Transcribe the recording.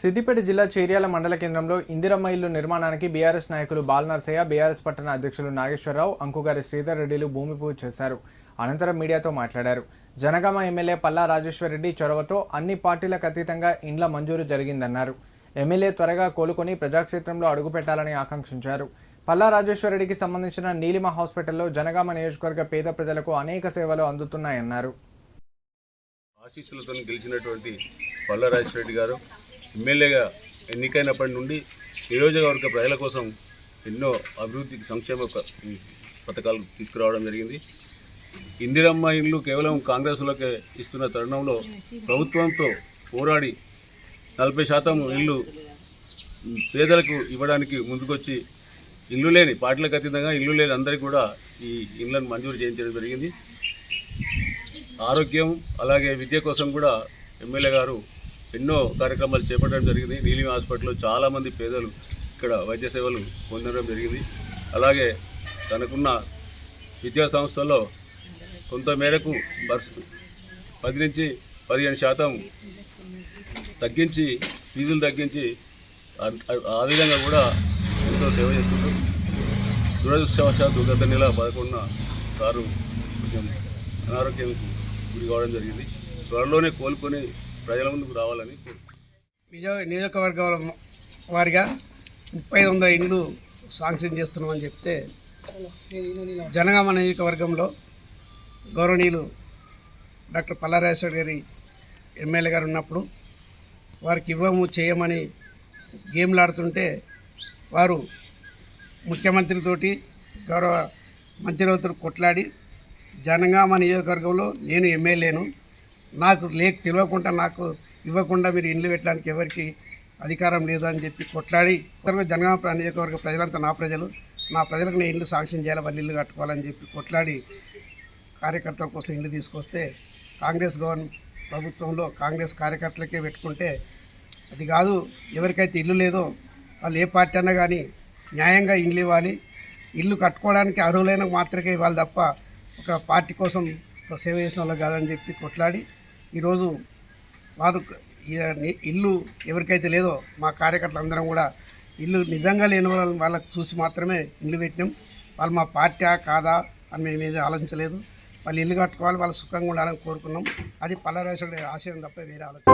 సిద్దిపేట జిల్లా చేర్యాల మండల కేంద్రంలో ఇందిరమ్మ ఇల్లు నిర్మాణానికి బీఆర్ఎస్ నాయకులు బాలనర్సయ్య బీఆర్ఎస్ పట్టణ అధ్యక్షులు నాగేశ్వరరావు అంకుగారి శ్రీధర్ రెడ్డిలు భూమి పూజ చేశారు. అనంతరం మీడియాతో మాట్లాడారు. జనగామ ఎమ్మెల్యే పల్లా రాజేశ్వరరెడ్డి చొరవతో అన్ని పార్టీలకు అతీతంగా ఇండ్ల మంజూరు జరిగిందన్నారు. ఎమ్మెల్యే త్వరగా కోలుకొని ప్రజాక్షేత్రంలో అడుగుపెట్టాలని ఆకాంక్షించారు. పల్లా రాజేశ్వరరెడ్డికి సంబంధించిన నీలిమ హాస్పిటల్లో జనగామ నియోజకవర్గ పేద ప్రజలకు అనేక సేవలు అందుతున్నాయన్నారు. ఆశీస్సులతో గెలిచినటువంటి పల్లా రాజేశ్వరరెడ్డి గారు ఎమ్మెల్యేగా ఎన్నికైనప్పటి నుండి నియోజకవర్గ ప్రజల కోసం ఎన్నో అభివృద్ధి సంక్షేమ పథకాలు తీసుకురావడం జరిగింది. ఇందిరమ్మ ఇల్లు కేవలం కాంగ్రెస్లోకి ఇస్తున్న తరుణంలో ప్రభుత్వంతో పోరాడి నలభై శాతం ఇల్లు పేదలకు ఇవ్వడానికి ముందుకొచ్చి ఇల్లు లేని పార్టీలకు అతీతంగా ఇల్లు లేని అందరికీ కూడా ఈ ఇళ్ళను మంజూరు చేయించడం జరిగింది. ఆరోగ్యం అలాగే విద్య కోసం కూడా ఎమ్మెల్యే గారు ఎన్నో కార్యక్రమాలు చేపట్టడం జరిగింది. నీలిమ హాస్పిటల్లో చాలామంది పేదలు ఇక్కడ వైద్య సేవలు పొందడం జరిగింది. అలాగే తనకున్న విద్యా సంస్థల్లో కొంత మేరకు బర్స్ పది నుంచి పదిహేను శాతం తగ్గించి ఫీజులు తగ్గించి ఆ- విధంగా కూడా ఎంతో సేవ చేస్తుంటారు దురదృష్టవశాత్తు గత నెల పదకొండున సారు కొంచెం అనారోగ్యం గురి కావడం జరిగింది. త్వరలోనే కోలుకొని ప్రజల ముందుకు రావాలని నిజ నియోజకవర్గాల వారిగా ముప్పై ఐదు వందల ఇండ్లు శాంక్షన్ చేస్తున్నామని చెప్తే జనగామ నియోజకవర్గంలో గౌరవనీయులు డాక్టర్ పల్లారాజేశ్వర గారి ఎమ్మెల్యే గారు ఉన్నప్పుడు వారికి ఇవ్వము చేయమని గేమ్లాడుతుంటే వారు ముఖ్యమంత్రితోటి గౌరవ మంత్రివర్తులు కొట్లాడి జనగామ నియోజకవర్గంలో నేను ఎమ్మెల్యేను. నాకు లేక తెలియకుండా నాకు ఇవ్వకుండా మీరు ఇండ్లు పెట్టడానికి ఎవరికి అధికారం లేదు అని చెప్పి కొట్లాడి ఉత్తర జనగామ ప్ర- నియోజకవర్గ ప్రజలంతా నా ప్రజలు నా ప్రజలకు నేను ఇల్లు శాంక్షన్ చేయాలి వాళ్ళు ఇల్లు కట్టుకోవాలని చెప్పి కొట్లాడి కార్యకర్తల కోసం ఇల్లు తీసుకొస్తే కాంగ్రెస్ గవర్నమెంట్ ప్రభుత్వంలో కాంగ్రెస్ కార్యకర్తలకే పెట్టుకుంటే అది కాదు ఎవరికైతే ఇల్లు లేదో వాళ్ళు ఏ పార్టీ అన్నా కానీ న్యాయంగా ఇల్లు ఇవ్వాలి. ఇల్లు కట్టుకోవడానికి అర్హులైన మాత్రమే ఇవ్వాలి తప్ప ఒక పార్టీ కోసం సేవ చేసిన వాళ్ళు కాదని చెప్పి కొట్లాడి ఈరోజు వారు ఈ- ఇల్లు ఎవరికైతే లేదో మా కార్యకర్తలు అందరం కూడా ఇల్లు నిజంగా లేని వాళ్ళని వాళ్ళకి చూసి మాత్రమే ఇల్లు పెట్టినాం. వాళ్ళు మా పార్టీ కాదా అని మేము ఏది ఆలోచించలేదు. వాళ్ళు ఇల్లు కట్టుకోవాలి వాళ్ళు సుఖంగా ఉండాలని కోరుకున్నాం. అది పల్లరాజుడి ఆశయం తప్ప వేరే ఆలోచన